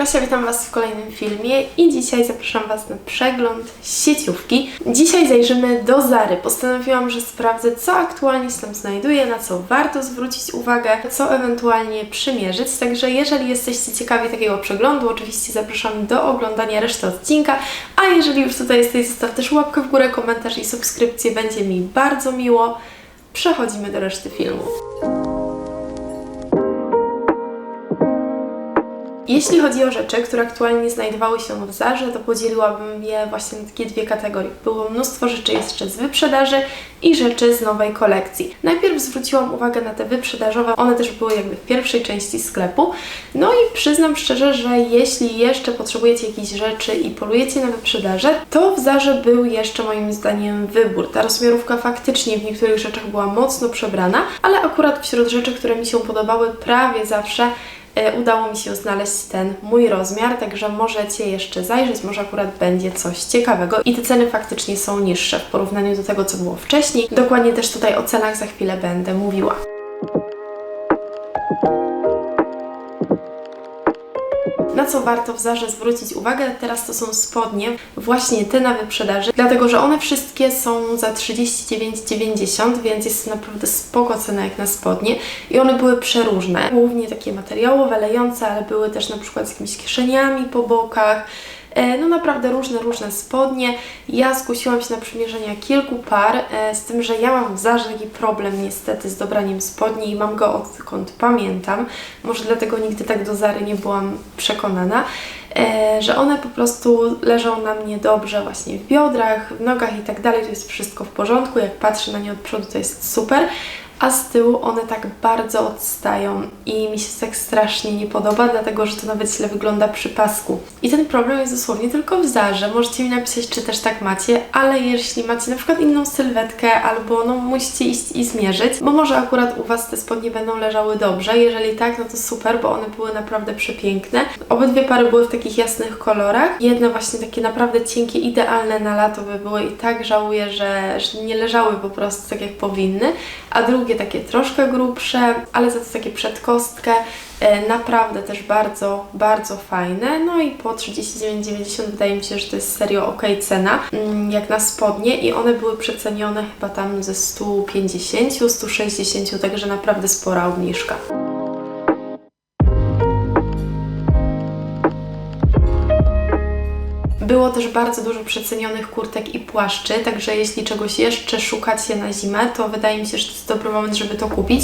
Kasia, witam Was w kolejnym filmie i dzisiaj zapraszam Was na przegląd sieciówki. Dzisiaj zajrzymy do Zary. Postanowiłam, że sprawdzę, co aktualnie się tam znajduje, na co warto zwrócić uwagę, co ewentualnie przymierzyć. Także jeżeli jesteście ciekawi takiego przeglądu, oczywiście zapraszam do oglądania reszty odcinka, a jeżeli już tutaj jesteś, zostaw też łapkę w górę, komentarz i subskrypcję, będzie mi bardzo miło. Przechodzimy do reszty filmu. Jeśli chodzi o rzeczy, które aktualnie znajdowały się w Zarze, to podzieliłabym je właśnie na takie dwie kategorie. Było mnóstwo rzeczy jeszcze z wyprzedaży i rzeczy z nowej kolekcji. Najpierw zwróciłam uwagę na te wyprzedażowe, one też były jakby w pierwszej części sklepu. No i przyznam szczerze, że jeśli jeszcze potrzebujecie jakichś rzeczy i polujecie na wyprzedaże, to w Zarze był jeszcze moim zdaniem wybór. Ta rozmiarówka faktycznie w niektórych rzeczach była mocno przebrana, ale akurat wśród rzeczy, które mi się podobały prawie zawsze udało mi się znaleźć ten mój rozmiar, także możecie jeszcze zajrzeć, może akurat będzie coś ciekawego. I te ceny faktycznie są niższe w porównaniu do tego, co było wcześniej. Dokładnie też tutaj o cenach za chwilę będę mówiła. Na co warto w Zarze zwrócić uwagę, teraz to są spodnie, właśnie te na wyprzedaży, dlatego że one wszystkie są za 39,90, więc jest to naprawdę spoko cena jak na spodnie. I one były przeróżne, głównie takie materiałowe, lejące, ale były też na przykład z jakimiś kieszeniami po bokach, no naprawdę różne, różne spodnie. Ja skusiłam się na przymierzenia kilku par, e, z tym, że ja mam taki problem niestety z dobraniem spodni i mam go odkąd pamiętam. Może dlatego nigdy tak do Zary nie byłam przekonana. E, że one po prostu leżą na mnie dobrze właśnie w biodrach, w nogach i tak dalej, to jest wszystko w porządku, jak patrzę na nie od przodu to jest super, a z tyłu one tak bardzo odstają i mi się tak strasznie nie podoba, dlatego że to nawet źle wygląda przy pasku. I ten problem jest dosłownie tylko w Zarze. Możecie mi napisać, czy też tak macie, ale jeśli macie na przykład inną sylwetkę albo no musicie iść i zmierzyć, bo może akurat u Was te spodnie będą leżały dobrze. Jeżeli tak, no to super, bo one były naprawdę przepiękne. Obydwie pary były w takich jasnych kolorach. Jedna właśnie takie naprawdę cienkie, idealne na lato by były i tak żałuję, że, że nie leżały po prostu tak jak powinny, a drugie takie troszkę grubsze, ale za to takie przed kostkę. E, Naprawdę też bardzo, bardzo fajne. No i po 39,90 wydaje mi się, że to jest serio ok cena, mm, jak na spodnie i one były przecenione chyba tam ze 150, 160, także naprawdę spora obniżka. Było też bardzo dużo przecenionych kurtek i płaszczy, także jeśli czegoś jeszcze szukacie na zimę, to wydaje mi się, że to jest dobry moment, żeby to kupić.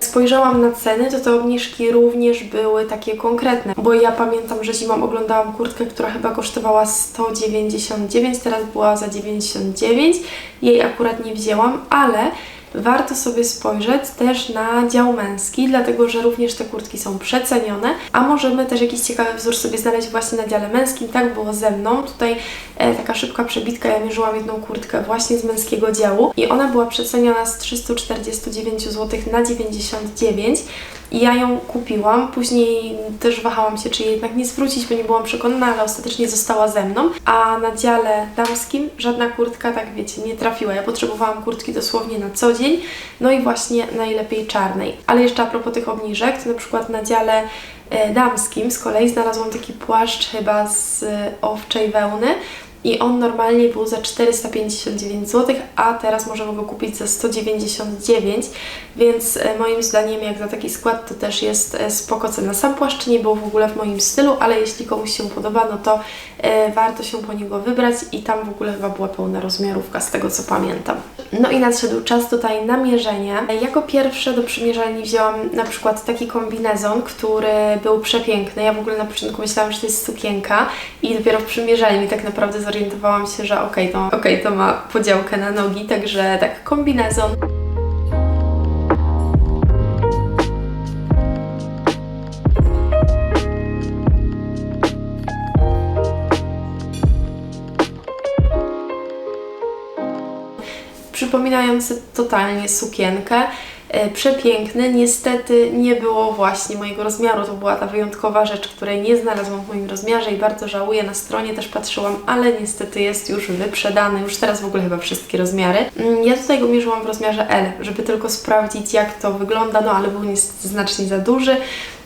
Spojrzałam na ceny, to te obniżki również były takie konkretne, bo ja pamiętam, że zimą oglądałam kurtkę, która chyba kosztowała 199, teraz była za 99. Jej akurat nie wzięłam, ale warto sobie spojrzeć też na dział męski, dlatego że również te kurtki są przecenione, a możemy też jakiś ciekawy wzór sobie znaleźć właśnie na dziale męskim. Tak było ze mną. Tutaj e, taka szybka przebitka, ja mierzyłam jedną kurtkę właśnie z męskiego działu i ona była przeceniona z 349 zł na 99 i ja ją kupiłam. Później też wahałam się, czy jej jednak nie zwrócić, bo nie byłam przekonana, ale ostatecznie została ze mną. A na dziale damskim żadna kurtka, tak wiecie, nie trafiła. Ja potrzebowałam kurtki dosłownie na co dzień, no i właśnie najlepiej czarnej. Ale jeszcze a propos tych obniżek, to na przykład na dziale e, damskim z kolei znalazłam taki płaszcz chyba z e, owczej wełny, i on normalnie był za 459 zł, a teraz możemy go kupić za 199, więc e, moim zdaniem jak za taki skład to też jest e, spoko cena. Sam płaszcz nie był w ogóle w moim stylu, ale jeśli komuś się podoba, no to e, warto się po niego wybrać i tam w ogóle chyba była pełna rozmiarówka z tego co pamiętam. No i nadszedł czas tutaj na mierzenie. Jako pierwsze do przymierzalni wzięłam na przykład taki kombinezon, który był przepiękny. Ja w ogóle na początku myślałam, że to jest sukienka i dopiero w przymierzalni tak naprawdę zorientowałam się, że okej, to, okej, to ma podziałkę na nogi, także tak, kombinezon. przypominający totalnie sukienkę. E, Przepiękny, niestety nie było właśnie mojego rozmiaru. To była ta wyjątkowa rzecz, której nie znalazłam w moim rozmiarze i bardzo żałuję. Na stronie też patrzyłam, ale niestety jest już wyprzedany. Już teraz w ogóle chyba wszystkie rozmiary. Mm, Ja tutaj go mierzyłam w rozmiarze L, żeby tylko sprawdzić, jak to wygląda, no ale był niestety znacznie za duży.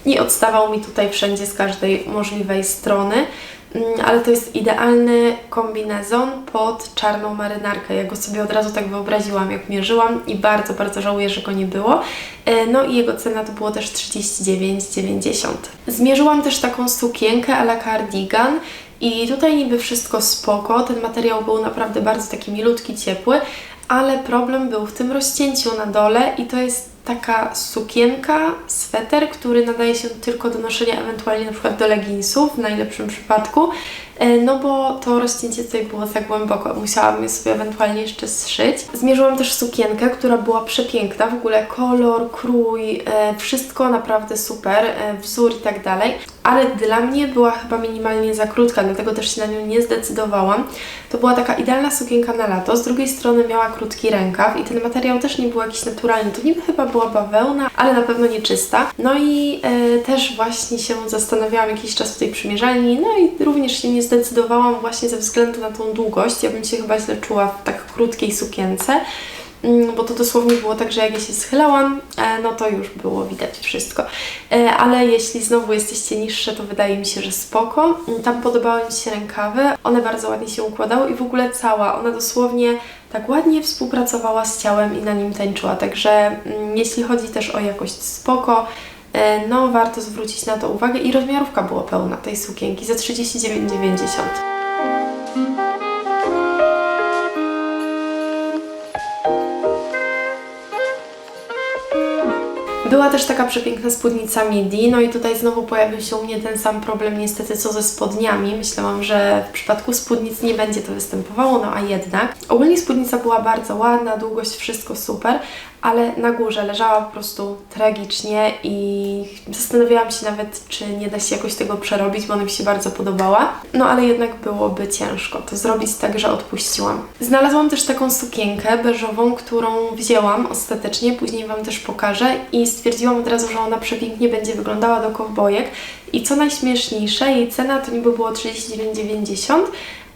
I odstawał mi tutaj wszędzie z każdej możliwej strony. Mm, Ale to jest idealny kombinezon pod czarną marynarkę. Ja go sobie od razu tak wyobraziłam, jak mierzyłam i bardzo, bardzo żałuję, że go nie było. E, No i jego cena to było też 39,90. Zmierzyłam też taką sukienkę a la cardigan i tutaj niby wszystko spoko. Ten materiał był naprawdę bardzo taki milutki, ciepły, ale problem był w tym rozcięciu na dole i to jest taka sukienka, sweter, który nadaje się tylko do noszenia ewentualnie na przykład do leginsów w najlepszym przypadku, e, no bo to rozcięcie tutaj było za głęboko, musiałam je sobie ewentualnie jeszcze zszyć. Zmierzyłam też sukienkę, która była przepiękna, w ogóle kolor, krój, e, wszystko naprawdę super, e, wzór i tak dalej, ale dla mnie była chyba minimalnie za krótka, dlatego też się na nią nie zdecydowałam. To była taka idealna sukienka na lato, z drugiej strony miała krótki rękaw i ten materiał też nie był jakiś naturalny, to niby chyba była bawełna, ale na pewno nie czysta. No i e, też właśnie się zastanawiałam jakiś czas w tej przymierzalni, no i również się nie zdecydowałam właśnie ze względu na tą długość. Ja bym się chyba źle czuła w tak krótkiej sukience. Mm, bo to dosłownie było tak, że jak ja się schylałam, e, no to już było widać wszystko. E, Ale jeśli znowu jesteście niższe, to wydaje mi się, że spoko. Mm, Tam podobały mi się rękawy, one bardzo ładnie się układały i w ogóle cała, ona dosłownie tak ładnie współpracowała z ciałem i na nim tańczyła, także mm, jeśli chodzi też o jakość spoko, e, no warto zwrócić na to uwagę i rozmiarówka była pełna tej sukienki za 39,90. Była też taka przepiękna spódnica midi, no i tutaj znowu pojawił się u mnie ten sam problem niestety co ze spodniami. Myślałam, że w przypadku spódnic nie będzie to występowało, no a jednak. Ogólnie spódnica była bardzo ładna, długość, wszystko super, ale na górze leżała po prostu tragicznie i zastanawiałam się nawet, czy nie da się jakoś tego przerobić, bo ona mi się bardzo podobała. No ale jednak byłoby ciężko to zrobić, także odpuściłam. Znalazłam też taką sukienkę beżową, którą wzięłam ostatecznie, później Wam też pokażę i stwierdziłam od razu, że ona przepięknie będzie wyglądała do kowbojek i co najśmieszniejsze, jej cena to niby było 39,90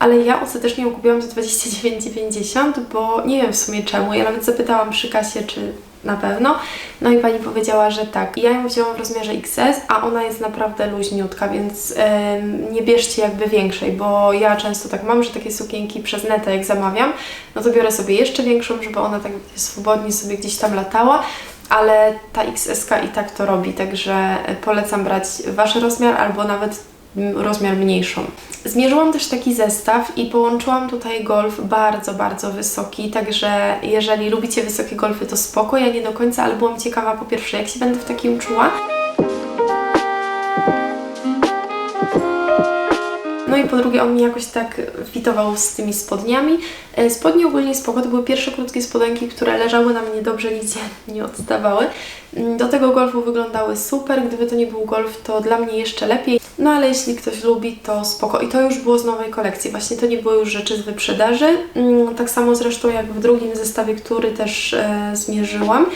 ale ja ostatecznie ją kupiłam za 29,90, bo nie wiem w sumie czemu. Ja nawet zapytałam przy kasie, czy na pewno. No i pani powiedziała, że tak. Ja ją wzięłam w rozmiarze XS, a ona jest naprawdę luźniutka, więc em, nie bierzcie jakby większej, bo ja często tak mam, że takie sukienki przez netę jak zamawiam, no to biorę sobie jeszcze większą, żeby ona tak swobodnie sobie gdzieś tam latała. Ale ta XS i tak to robi, także polecam brać Wasz rozmiar albo nawet rozmiar mniejszą. Zmierzyłam też taki zestaw i połączyłam tutaj golf bardzo, bardzo wysoki, także jeżeli lubicie wysokie golfy, to spoko. Ja nie do końca, ale byłam ciekawa po pierwsze, jak się będę w takim czuła. No i po drugie, on mi jakoś tak fitował z tymi spodniami. E, Spodnie ogólnie spoko, to były pierwsze krótkie spodenki, które leżały na mnie dobrze, nigdzie nie odstawały. Mm, Do tego golfu wyglądały super, gdyby to nie był golf, to dla mnie jeszcze lepiej. No ale jeśli ktoś lubi, to spoko. I to już było z nowej kolekcji, właśnie to nie były już rzeczy z wyprzedaży. Mm, Tak samo zresztą jak w drugim zestawie, który też e, zmierzyłam.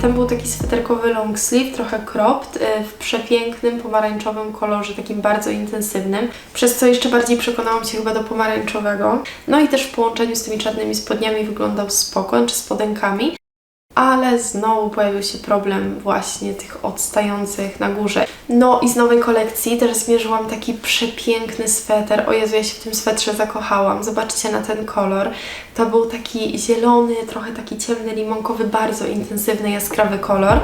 Tam był taki sweterkowy long sleeve, trochę cropped, e, w przepięknym pomarańczowym kolorze, takim bardzo intensywnym, przez co jeszcze bardziej przekonałam się chyba do pomarańczowego. No i też w połączeniu z tymi czarnymi spodniami wyglądał spoko, czy spodenkami. Ale znowu pojawił się problem właśnie tych odstających na górze. No i z nowej kolekcji też zmierzyłam taki przepiękny sweter. O Jezu, ja się w tym swetrze zakochałam. Zobaczcie na ten kolor. To był taki zielony, trochę taki ciemny, limonkowy, bardzo intensywny, jaskrawy kolor.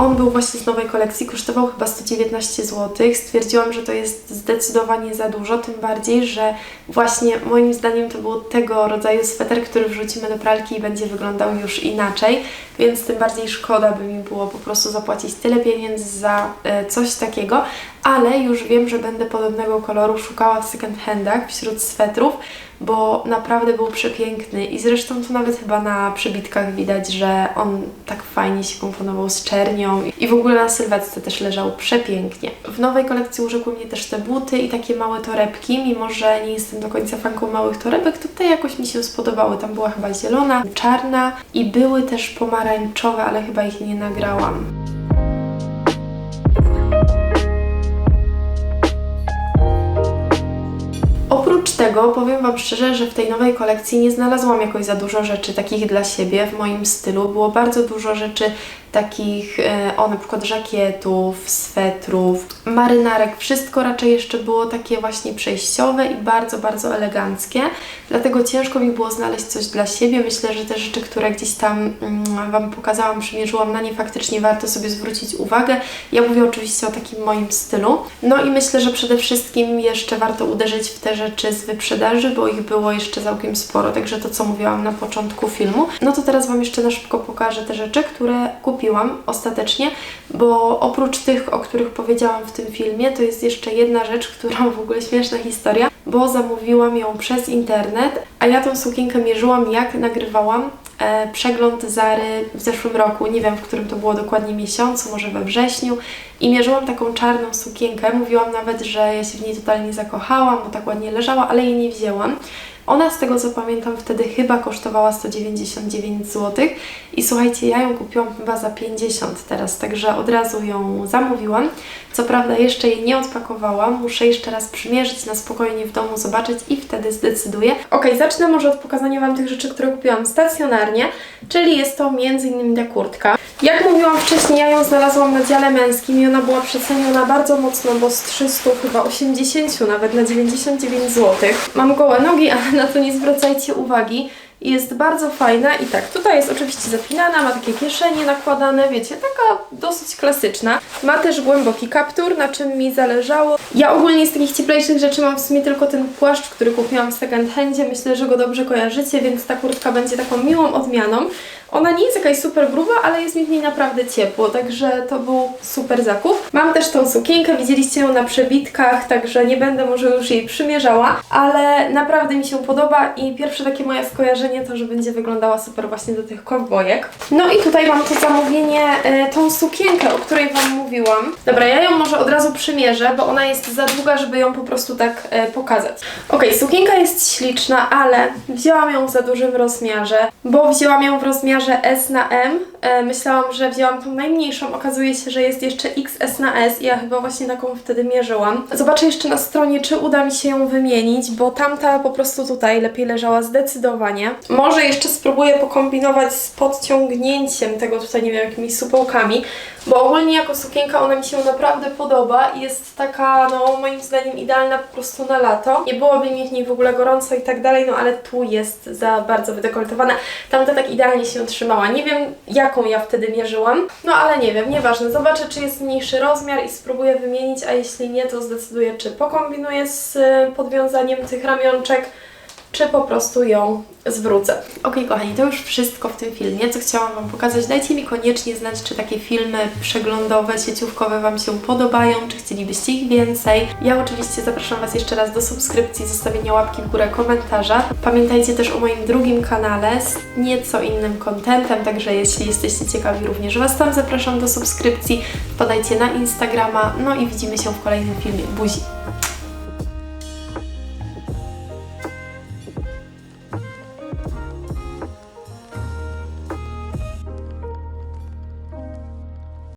On był właśnie z nowej kolekcji, kosztował chyba 119 zł. Stwierdziłam, że to jest zdecydowanie za dużo, tym bardziej, że właśnie moim zdaniem to był tego rodzaju sweter, który wrzucimy do pralki i będzie wyglądał już inaczej, więc tym bardziej szkoda by mi było po prostu zapłacić tyle pieniędzy za e, coś takiego, ale już wiem, że będę podobnego koloru szukała w second handach wśród swetrów, bo naprawdę był przepiękny i zresztą to nawet chyba na przybitkach widać, że on tak fajnie się komponował z czernią i w ogóle na sylwetce też leżał przepięknie. W nowej kolekcji urzekły mnie też te buty i takie małe torebki, mimo że nie jestem do końca fanką małych torebek, to te jakoś mi się spodobały. Tam była chyba zielona, czarna i były też pomarańczowe, ale chyba ich nie nagrałam. Tego powiem Wam szczerze, że w tej nowej kolekcji nie znalazłam jakoś za dużo rzeczy takich dla siebie w moim stylu. Było bardzo dużo rzeczy takich, e, o na przykład żakietów, swetrów, marynarek. Wszystko raczej jeszcze było takie właśnie przejściowe i bardzo, bardzo eleganckie. Dlatego ciężko mi było znaleźć coś dla siebie. Myślę, że te rzeczy, które gdzieś tam mm, Wam pokazałam, przymierzyłam na nie, faktycznie warto sobie zwrócić uwagę. Ja mówię oczywiście o takim moim stylu. No i myślę, że przede wszystkim jeszcze warto uderzyć w te rzeczy z wyprzedaży, bo ich było jeszcze całkiem sporo. Także to, co mówiłam na początku filmu. No to teraz Wam jeszcze na szybko pokażę te rzeczy, które kupiłam ostatecznie, bo oprócz tych, o których powiedziałam w tym filmie, to jest jeszcze jedna rzecz, która w ogóle śmieszna historia, bo zamówiłam ją przez internet, a ja tą sukienkę mierzyłam jak nagrywałam e, przegląd Zary w zeszłym roku, nie wiem w którym to było dokładnie miesiącu, może we wrześniu. I mierzyłam taką czarną sukienkę, mówiłam nawet, że ja się w niej totalnie zakochałam, bo tak ładnie leżała, ale jej nie wzięłam. Ona z tego co pamiętam wtedy chyba kosztowała 199 zł i słuchajcie, ja ją kupiłam chyba za 50 teraz, także od razu ją zamówiłam. Co prawda jeszcze jej nie odpakowałam, muszę jeszcze raz przymierzyć na spokojnie w domu, zobaczyć i wtedy zdecyduję. Ok, zacznę może od pokazania Wam tych rzeczy, które kupiłam stacjonarnie, czyli jest to m.in. ta kurtka. Jak mówiłam wcześniej, ja ją znalazłam na dziale męskim i ona była przeceniona bardzo mocno, bo z 300 chyba 80 nawet na 99 zł. Mam gołe nogi, ale na to nie zwracajcie uwagi. Jest bardzo fajna i tak, tutaj jest oczywiście zapinana, ma takie kieszenie nakładane, wiecie, taka dosyć klasyczna. Ma też głęboki kaptur, na czym mi zależało. Ja ogólnie z takich cieplejszych rzeczy mam w sumie tylko ten płaszcz, który kupiłam w second handzie. Myślę, że go dobrze kojarzycie, więc ta kurtka będzie taką miłą odmianą. Ona nie jest jakaś super gruba, ale jest mi w niej naprawdę ciepło, także to był super zakup. Mam też tą sukienkę, widzieliście ją na przebitkach, także nie będę może już jej przymierzała, ale naprawdę mi się podoba i pierwsze takie moje skojarzenie to, że będzie wyglądała super właśnie do tych kowbojek. No i tutaj mam to zamówienie, e, tą sukienkę, o której Wam mówiłam. Dobra, ja ją może od razu przymierzę, bo ona jest za długa, żeby ją po prostu tak e, pokazać. Ok, sukienka jest śliczna, ale wzięłam ją w za dużym rozmiarze, bo wzięłam ją w rozmiarze S na M. E, myślałam, że wzięłam tą najmniejszą, okazuje się, że jest jeszcze XS na S i ja chyba właśnie taką wtedy mierzyłam. Zobaczę jeszcze na stronie, czy uda mi się ją wymienić, bo tamta po prostu tutaj lepiej leżała zdecydowanie. Może jeszcze spróbuję pokombinować z podciągnięciem tego tutaj, nie wiem, jakimiś supełkami, bo ogólnie jako sukienka ona mi się naprawdę podoba i jest taka, no moim zdaniem idealna po prostu na lato. Nie byłoby mi w niej w ogóle gorąco i tak dalej, no ale tu jest za bardzo wydekoltowana. Tamta tak idealnie się trzymała. Nie wiem jaką ja wtedy mierzyłam, no ale nie wiem, nieważne. Zobaczę czy jest mniejszy rozmiar i spróbuję wymienić, a jeśli nie, to zdecyduję czy pokombinuję z y, podwiązaniem tych ramionczek, czy po prostu ją zwrócę. Ok, kochani, to już wszystko w tym filmie, co chciałam Wam pokazać. Dajcie mi koniecznie znać, czy takie filmy przeglądowe, sieciówkowe Wam się podobają, czy chcielibyście ich więcej. Ja oczywiście zapraszam Was jeszcze raz do subskrypcji, zostawienia łapki w górę, komentarza. Pamiętajcie też o moim drugim kanale z nieco innym kontentem, także jeśli jesteście ciekawi, również Was tam zapraszam do subskrypcji. Wpadajcie na Instagrama, no i widzimy się w kolejnym filmie. Buzi!